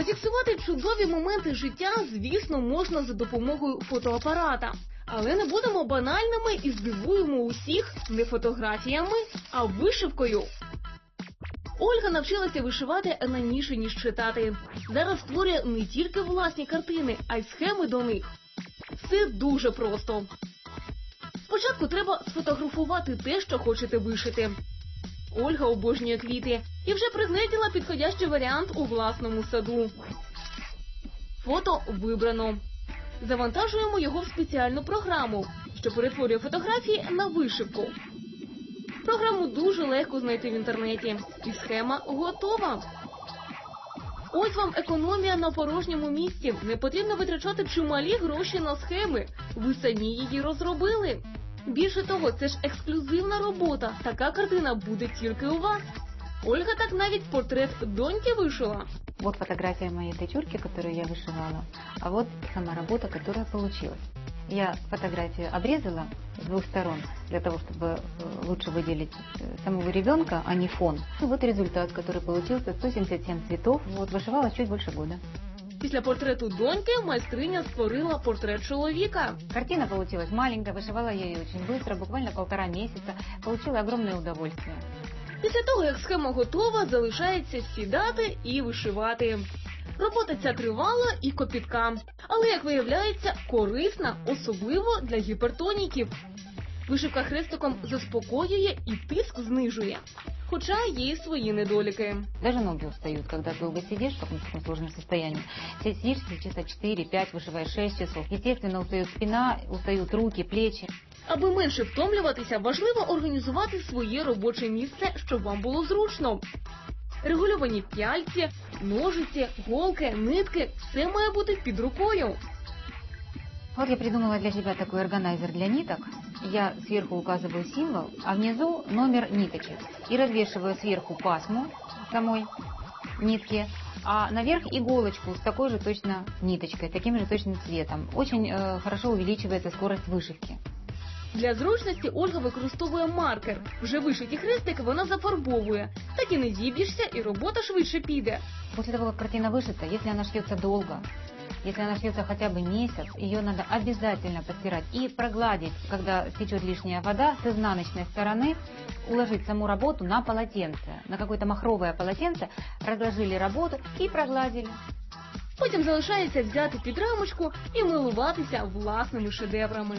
Зафіксувати чудові моменти життя, звісно, можна за допомогою фотоапарата. Але не будемо банальними і здивуємо усіх не фотографіями, а вишивкою. Ольга навчилася вишивати раніше, ніж читати. Зараз створює не тільки власні картини, а й схеми до них. Все дуже просто. Спочатку треба сфотографувати те, що хочете вишити. Ольга обожнює квіти і вже пригледіла підходящий варіант у власному саду. Фото вибрано. Завантажуємо його в спеціальну програму, що перетворює фотографії на вишивку. Програму дуже легко знайти в інтернеті, і схема готова. Ось вам економія на порожньому місці. Не потрібно витрачати чималі гроші на схеми. Ви самі її розробили. Більше того, це ж ексклюзивна робота. Така картина буде тільки у вас. Ольга так навіть портрет доньки вишила. Вот фотография моей дочурки, которую я вышивала, а вот сама работа, которая получилась. Я фотографию обрезала с двух сторон для того, чтобы э, лучше выделить э, самого ребенка, а не фон. И вот результат, который получился, 177 цветов. Вот вышивала чуть больше года. Після портрету доньки майстриня створила портрет чоловіка. Картина получилась маленькая, вышивала я ее очень быстро, буквально полтора месяца. Получила огромное удовольствие. Після того, як схема готова, залишається сідати і вишивати. Робота ця тривала і копітка, але як виявляється, корисна, особливо для гіпертоніків. Вишивка хрестиком заспокоює і тиск знижує, хоча є свої недоліки. Даже ноги устают, когда долго сидишь в таком, сложном состоянии. Сидишь часа 4-5, вышиваешь 6 часов. Естественно, устает спина, устают руки, плечи. Аби менше втомлюватися, важливо організувати своє робоче місце, щоб вам було зручно. Регульовані пяльці, ножиці, голки, нитки все має бути під рукою. Вот я придумала для себя такой органайзер для ниток. Я сверху указываю символ, а внизу номер ниточек. И развешиваю сверху пасму самой нитки, а наверх иголочку с такой же точно ниточкой, таким же точным цветом. Очень э, хорошо увеличивается скорость вышивки. Для зручності Ольга використовує маркер. Вже вишиті хрестики вона зафарбовує. Так і не зіб'єшся, і робота швидше піде. После того, как картина вышита, если она шьется долго, если она шьется хотя бы месяц, ее надо обязательно постирать и прогладить, когда стечет лишняя вода, с изнаночной стороны уложить саму работу на полотенце, на какое-то махровое полотенце, разложили работу и прогладили. Потім залишається взяти під рамочку і милуватися власними шедеврами.